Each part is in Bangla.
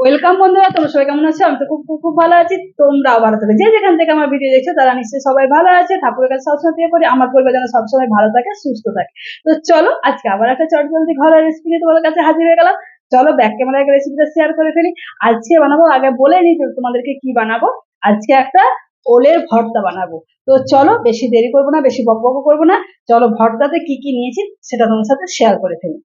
ওয়েলকাম বন্ধুরা, তোমরা সবাই কেমন আছো? আমি তো খুব খুব ভালো আছি। তোমরাও ভালো থাকো। যে যেখান থেকে আমার ভিডিও দেখছ, তারা নিশ্চয়ই সবাই ভালো আছে। ঠাকুরের কাছে সবসময় প্রিয় করি। আমার পরিবার যেন সবসময় ভালো থাকে, সুস্থ থাকে। তো চলো, আজকে আবার একটা চটজলদি ঘরের রেসিপি নিয়ে তোমাদের কাছে হাজির হয়ে গেলাম। চলো ব্যাক ক্যামেরায় রেসিপিটা শেয়ার করে ফেলি। আজকে বানাবো, আগে বলে নিই তোমাদেরকে কি বানাবো। আজকে একটা ওলের ভর্তা বানাবো। তো চলো, বেশি দেরি করব না, বেশি বকবক করব না। চলো, ভর্তাতে কি কি নিয়েছি, সেটা তোমার সাথে শেয়ার করে ফেলি।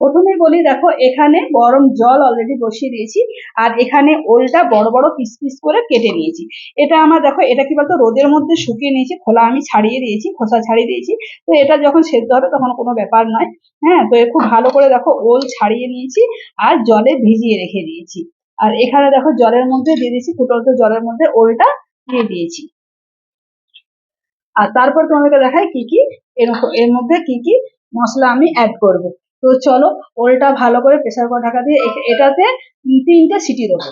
প্রথমে বলি, দেখো, এখানে গরম জল অলরেডি বসিয়ে দিয়েছি, আর এখানে ওলটা বড় বড় পিস পিস করে কেটে নিয়েছি। এটা আমার, দেখো, এটা কি বলতো, রোদের মধ্যে শুকিয়ে নিয়েছি, খোলা আমি ছাড়িয়ে দিয়েছি, খোসা ছাড়িয়ে দিয়েছি, তো এটা যখন সেদ্ধ হবে তখন কোনো ব্যাপার নয় হ্যাঁ তো খুব ভালো করে, দেখো, ওল ছাড়িয়ে নিয়েছি, আর জলে ভিজিয়ে রেখে দিয়েছি। আর এখানে, দেখো, জলের মধ্যে দিয়ে দিয়েছি ফুটন্ত জলের মধ্যে ওলটা দিয়ে দিয়েছি। আর তারপর তোমাদেরকে দেখাই কি কি, এর মধ্যে কি কি মশলা আমি অ্যাড করব। তো চলো ওলটা ভালো করে প্রেসার কুকার ঢাকা দিয়ে এটাতে তিনটে সিটি দেবো।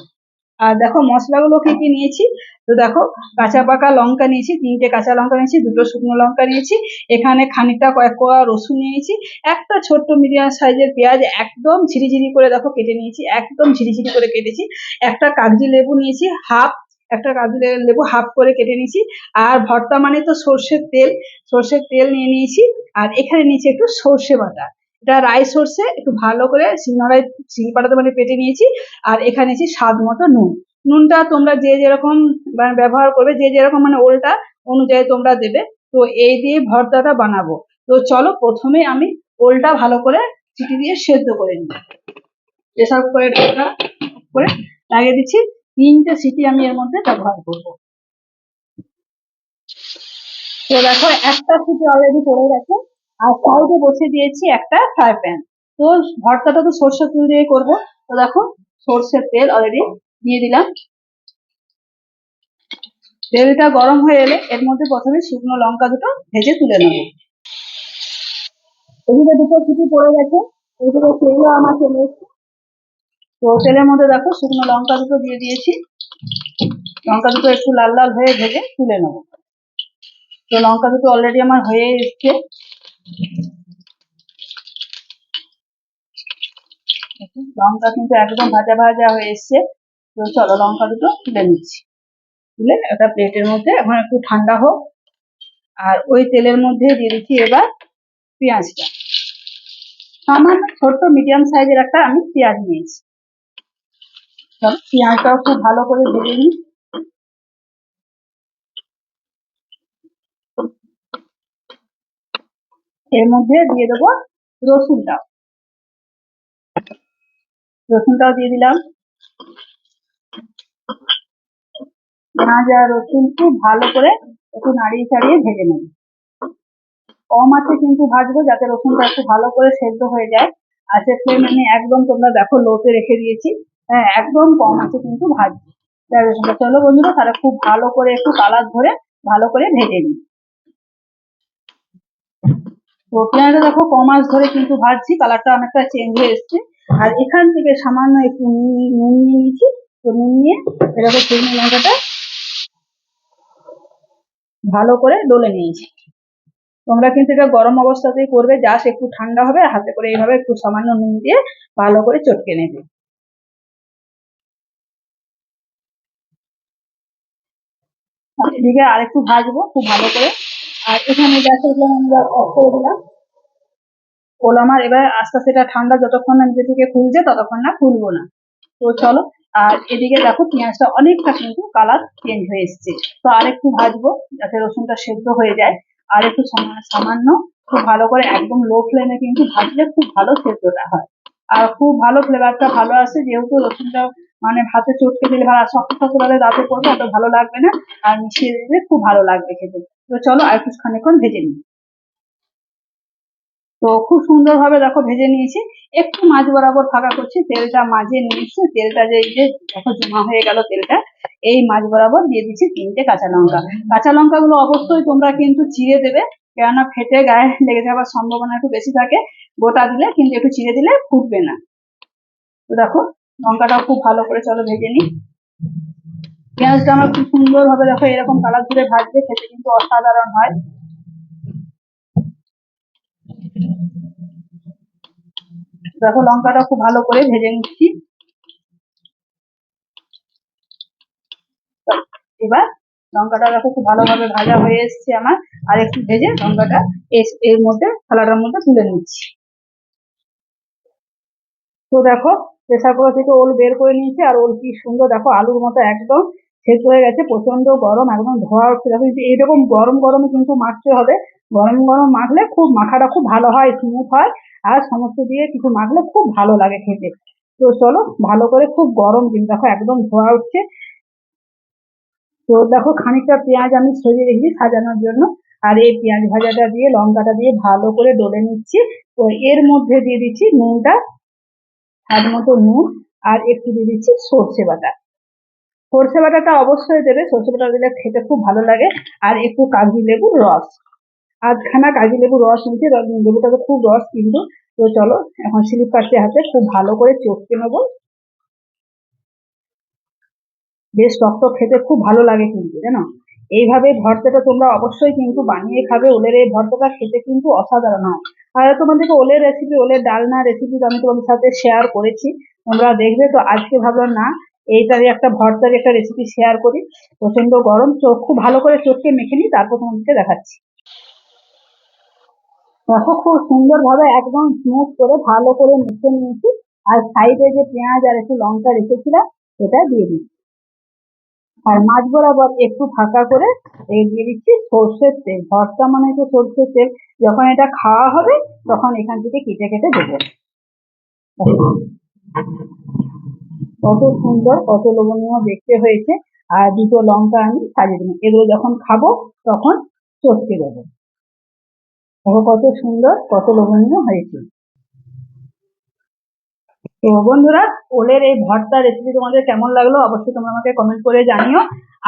আর দেখো মশলাগুলো কি কি নিয়েছি? তো দেখো কাঁচা পাকা লঙ্কা নিয়েছি, তিনটে কাঁচা লঙ্কা নিয়েছি, দুটো শুকনো লঙ্কা নিয়েছি, এখানে খানিকটা কয়েক কোয়া রসুন নিয়েছি, একটা ছোট্ট মিডিয়াম সাইজের পেঁয়াজ একদম ঝিরিঝিরি করে দেখো কেটে নিয়েছি, একদম ঝিরিঝিরি করে কেটেছি, একটা কাগজি লেবু নিয়েছি হাফ একটা কাগজি লে- লেবু হাফ করে কেটে নিয়েছি, আর ভর্তা মানে তো সর্ষের তেল সর্ষের তেল নিয়ে নিয়েছি, আর এখানে নিয়েছি একটু সর্ষে বাটা। এটা রাই সর্ষে, একটু ভালো করে শিলনোড়ায় শিলপাটাতে মানে পেটে নিয়েছি, আর এখানে নিয়েছি স্বাদ মতো নুন। নুনটা তোমরা যে যেরকম মানে ব্যবহার করবে, যে যেরকম মানে ওলটা অনুযায়ী তোমরা দেবে। তো এই দিয়ে ভর্তাটা বানাবো। তো চলো প্রথমে আমি ওলটা ভালো করে চিটি দিয়ে সেদ্ধ করে নিই। প্রেসার কুকারে ঢাকা করে লাগিয়ে দিচ্ছি। তিনটে সিটি আমি এর মধ্যে ব্যবহার করব। তো দেখো একটা সিটি অলরেডি পড়ে গেছে। আর সাইডে বসে দিয়েছি একটা ফ্রাই প্যান তো ভর্তাটা তো সর্ষের তেল দিয়ে করব। তো দেখো, সর্ষের তেল অলরেডি দিয়ে দিলাম। তেলটা গরম হয়ে এলে এর মধ্যে প্রথমে শুকনো লঙ্কা দুটো ভেজে তুলে নেব। এদিকে দুটো সিটি পড়ে গেছে। এদিকে তেলও আমার চলে এসছে। তো তেলের মধ্যে দেখো, শুকনো লঙ্কা দুটো দিয়ে দিয়েছি। লঙ্কা দুটো একটু লাল লাল হয়ে ভেজে তুলে নেব। তো লঙ্কা দুটো অলরেডি আমার হয়ে এসছে। লঙ্কা কিন্তু একদম ভাজা ভাজা হয়ে এসছে। তো চলো লঙ্কা দুটো তুলে নিচ্ছি। তুলে একটা প্লেটের মধ্যে, এখন একটু ঠান্ডা হোক। আর ওই তেলের মধ্যে দিয়ে দিচ্ছি এবার পেঁয়াজটা। সামান্য ছোট্ট মিডিয়াম সাইজের একটা আমি পেঁয়াজ নিয়েছি। পেঁয়াজটাও খুব ভালো করে ভেজে নিই। এর মধ্যে দিয়ে দেবো রসুনটাও রসুনটাও দিয়ে দিলাম। আর রসুন খুব ভালো করে একটু নাড়িয়ে চাড়িয়ে ভেজে নেব। কম আছে কিন্তু ভাজবো যাতে রসুনটা একটু ভালো করে সেদ্ধ হয়ে যায়। আছে ফ্লেম আমি একদম তোমরা দেখো লোতে রেখে দিয়েছি। হ্যাঁ একদম কম আছে কিন্তু ভাজবো। চলো বন্ধুরা, তাহলে খুব ভালো করে একটু কালার ধরে ভালো করে ভেজে নিই। তো পেঁয়াজটা দেখো কম আঁচ ধরে কিন্তু ভাজছি কালারটা অনেকটা চেঞ্জ হয়ে এসছে। আর এখান থেকে সামান্য একটু নুন- নিয়ে নিয়েছি তো নুন নিয়ে এরকম শুকনো লঙ্কাটা ভালো করে ডলে নিয়েছি। তোমরা কিন্তু এটা গরম অবস্থাতেই করবে, জাস্ট একটু ঠান্ডা হবে হাতে করে এইভাবে একটু সামান্য নুন দিয়ে ভালো করে চটকে নেবে। এদিকে আর একটু ভাজবো, খুব ভালো করে। আর এখানে গ্যাসের আমরা এবার আস্তে আস্তে এটা ঠান্ডা যতক্ষণ না নিজে থেকে খুলছে, ততক্ষণ না খুলবো না। তো চলো, আর এদিকে দেখো পেঁয়াজটা অনেকটা কিন্তু কালার চেঞ্জ হয়ে এসছে। তো আর একটু ভাজবো যাতে রসুনটা সেদ্ধ হয়ে যায়। আর একটু সামা- সামান্য খুব ভালো করে একদম লো ফ্লেমে কিন্তু ভাজলে খুব ভালো সেদ্ধটা হয়। আর খুব ভালো ফ্লেভারটা ভালো আসে, যেহেতু রসুনটা মানে ভাতে চটকে দিলে ভালো শক্ত শক্ত ভাবে দাঁতে পড়বে অত ভালো লাগবে না। আর মিশিয়ে দিলে খুব ভালো লাগবে খেতে। তো চলো আর একটু খানিক্ষণ ভেজে নিই। তো খুব সুন্দরভাবে দেখো ভেজে নিয়েছি। একটু মাঝ বরাবর ফাঁকা করছি, তেলটা মাঝে নিয়েছি তেলটা যে যে দেখো জমা হয়ে গেল তেলটা, এই মাঝ বরাবর দিয়ে দিচ্ছি তিনটে কাঁচা লঙ্কা। কাঁচা লঙ্কাগুলো অবশ্যই তোমরা কিন্তু চিড়ে দেবে, কেননা ফেটে গায়ে লেগে যাওয়ার সম্ভাবনা একটু বেশি থাকে। গোটা দিলে কিন্তু একটু চিড়ে দিলে ফুটবে না। তো দেখো লঙ্কাটাও খুব ভালো করে চলো ভেজে নিই। পেঁয়াজটা আমার খুব সুন্দর ভাবে দেখো, এরকম কালার ধরে ভাজবে খেতে কিন্তু অসাধারণ হয়। দেখো লঙ্কাটা খুব ভালো করে ভেজে নিচ্ছি। এবার লঙ্কাটা দেখো, খুব ভালোভাবে ভাজা হয়ে এসছে আমার। আর একটু ভেজে লঙ্কাটা এর মধ্যে থালাটার মধ্যে তুলে নিচ্ছি। তো দেখো প্রেসার কুকার থেকে ওল বের করে নিয়েছি, আর ওল কি সুন্দর দেখো, আলুর মতো একদম শেষ হয়ে গেছে প্রচণ্ড গরম, একদম ধোয়া উঠছে দেখো কিন্তু এইরকম গরম গরমে কিন্তু মাখতে হবে। গরম গরম মাখলে খুব, মাখাটা খুব ভালো হয় স্মুথ হয়, আর সমস্ত দিয়ে কিছু মাখলে খুব ভালো লাগে খেতে। তো চলো, ভালো করে খুব গরম কিন্তু দেখো, একদম ধোয়া উঠছে তো দেখো, খানিকটা পেঁয়াজ আমি সরিয়ে রেখেছি সাজানোর জন্য, আর এই পেঁয়াজ ভাজাটা দিয়ে, লঙ্কাটা দিয়ে ভালো করে ডলে নিচ্ছি। তো এর মধ্যে দিয়ে দিচ্ছি নুনটা স্বাদ মতো নুন আর একটু দিয়ে দিচ্ছি সর্ষে বাটা। সর্ষে বাটাটা অবশ্যই দেবে। সর্ষে বাটা দিলে খেতে খুব ভালো লাগে। আর একটু কাগজি লেবুর রস। আধখানা কাগজি লেবুর রস নিচ্ছি লেবুটা তো খুব রস কিন্তু। তো চলো, এখন স্লিপ কাটতে হাতে খুব ভালো করে চটকে নেব। বেশ টক খেতে খুব ভালো লাগে কিন্তু, জানো? এইভাবে ভর্তাটা তোমরা অবশ্যই কিন্তু বানিয়ে খাবে। ওলের এই ভর্তাটা খেতে কিন্তু অসাধারণ হয়। আর তোমাদেরকে ওলের রেসিপি ওলের ডালনা রেসিপি আমি তোমাদের সাথে শেয়ার করেছি। তোমরা দেখবে, তো আজকে ভাবলাম, না, এইটারই একটা ভর্তার একটা রেসিপি শেয়ার করি। প্রচণ্ড গরম চোখ খুব ভালো করে চোখকে মেখে নিই, তারপর তোমাদেরকে দেখাচ্ছি। দেখো, খুব সুন্দর ভাবে একদম স্মুথ করে, ভালো করে মেখে নিয়েছি। আর সাইডে যে পেঁয়াজ আর একটু লঙ্কা রেখেছিলাম, সেটা দিয়ে দিচ্ছি। আর মাছ বরাবর একটু ফাঁকা করে দিয়ে দিচ্ছি সর্ষের তেল। ভর্তা মানে তো সর্ষের তেল। যখন এটা খাওয়া হবে, তখন এখান থেকে কেটে কেটে দেবো। কত সুন্দর, কত লোভনীয় দেখতে হয়েছে। আর দুটো লঙ্কা আমি সাজিয়ে দিলাম এগুলো যখন খাব, তখন চটকে দেবো। কত সুন্দর, কত লোভনীয় হয়েছে। তো বন্ধুরা ওলের এই ভর্তা রেসিপি তোমাদের কেমন লাগল অবশ্যই তোমরা আমাকে কমেন্ট করে জানিও।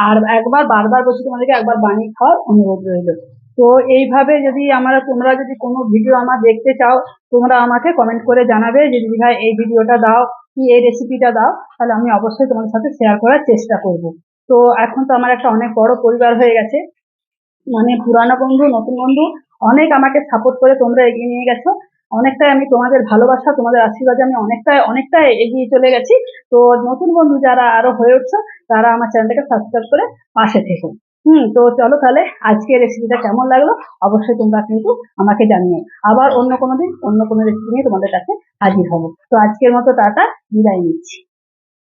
আর একবার, বারবার বলছি তোমাদেরকে একবার বানিয়ে খাওয়ার অনুরোধ রইল। তো এইভাবে যদি আমরা, তোমরা যদি কোনো ভিডিও আমার দেখতে চাও, তোমরা আমাকে কমেন্ট করে জানাবে। যে দিদি ভাই এই ভিডিওটা দাও, কি এই রেসিপিটা দাও, তাহলে আমি অবশ্যই তোমাদের সাথে শেয়ার করার চেষ্টা করব। তো এখন তো আমার একটা অনেক বড় পরিবার হয়ে গেছে। মানে পুরানো বন্ধু, নতুন বন্ধু, অনেক আমাকে সাপোর্ট করে তোমরা এগিয়ে নিয়ে গেছো। অনেকটাই আমি তোমাদের ভালোবাসা, তোমাদের আশীর্বাদে আমি অনেকটাই অনেকটাই এগিয়ে চলে গেছি। তো নতুন বন্ধু যারা আরও হয়ে উঠছো, তারা আমার চ্যানেলটাকে সাবস্ক্রাইব করে পাশে থেকো। হুম, তো চলো তাহলে আজকে রেসিপিটা কেমন লাগল? অবশ্যই তোমরা কিন্তু আমাকে জানিয়ে আবার অন্য কোনো দিন, অন্য কোনো রেসিপি নিয়ে তোমাদের কাছে হাজির হব। তো আজকের মতো টাটা, বিদায় নিচ্ছি।